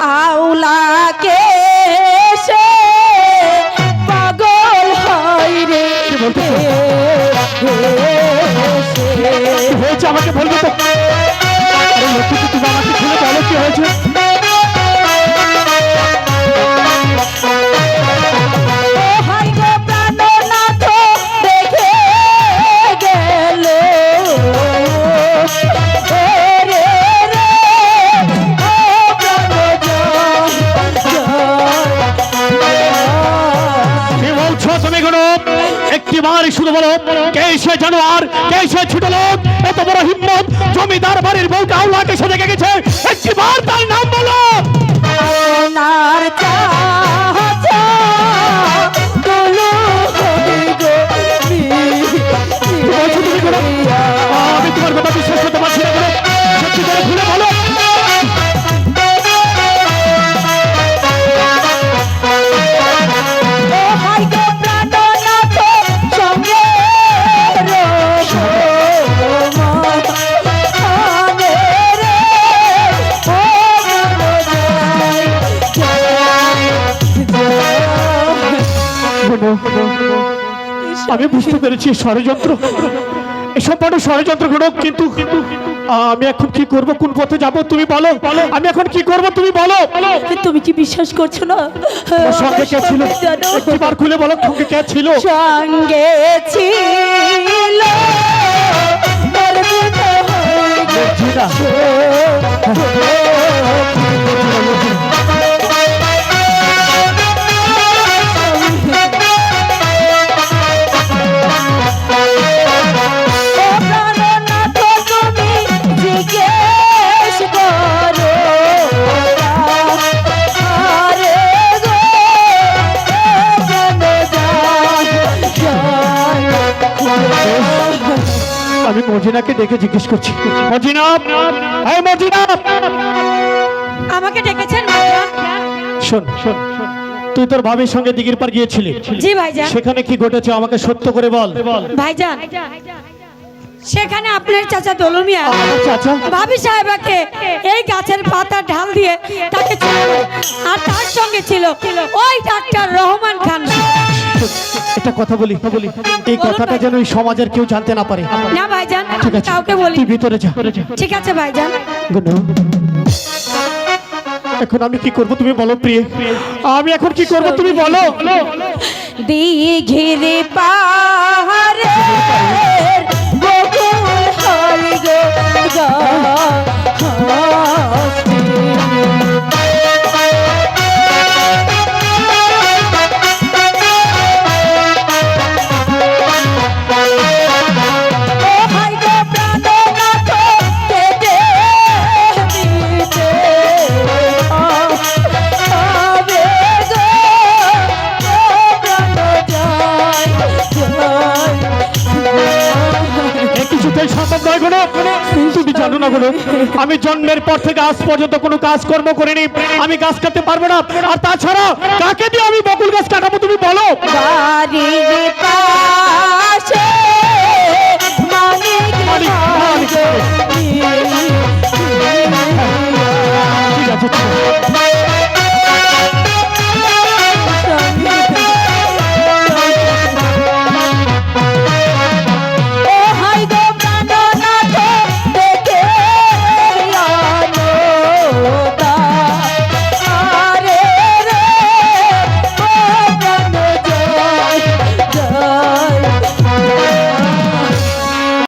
আউলাকে সে পাগল হয় রে। হয়েছে আমাকে বলবে তো? আমাকে বলো কি হয়েছে? বলছো তুমি একটি বারই শুধু বলো, কে সে জানোয়ার, কে সে ছোট এত বড় হিম্মত, জমিদার বাড়ির বউকে আউলাকে সে দেখে গেছে। একটি বার তার নাম বলো। আপনার আমি বুঝতে পেরেছি ষড়যন্ত্র। এসব বড় ষড়যন্ত্রগুলো কিন্তু কিন্তু আমি এখন কি করব? কোন পথে যাব? তুমি বলো। বলো আমি এখন কি করব? তুমি বলো। তুমি কি বিশ্বাস করছ না? সঙ্গে কে ছিল? জানো? একটিবার খুলে বলো সঙ্গে কে ছিল? সঙ্গে ছিল। গর্বিত হয়ে আমি মজিনাকে ডেকে জিজ্ঞেস করছি। মজিনা! এই মজিনা! আমাকে ডেকেছেন শোন শোন তুই তোর ভাবির সঙ্গে দিঘির পার গিয়েছিলি। জি ভাইজান। সেখানে কি ঘটেছে আমাকে সত্য করে বল। ভাইজান সেখানে আপনার চাচা দলমিয়া চাচা? ভাবি সাহেবাকে এই গাছের পাতা ঢাল দিয়ে তাকে আর তার সঙ্গে ছিল ওই ডাক্তার রহমান খান। এটা কথা বলি। বলি এই কথাটা যেন এই সমাজের কেউ জানতে না পারে। না ভাইজান ঠিক আছে কাউকে বলি তুই ভিতরে যা। ঠিক আছে ভাইজান। গুনু এখন আমি কি করব তুমি বলো প্রিয়? আমি এখন কি করব তুমি বলো? দিঘির পাহাড়ে এ সম্ভব নয় কোনো তুমি জানো না কোনো আমি জন্মের পর থেকে আজ পর্যন্ত কোনো কাজকর্ম করিনি। আমি গাছ কাটতে পারব না। আর তাছাড়া কাকে দিয়ে আমি বকুল গাছ কাটাবো তুমি বলো? বাড়ির পাশে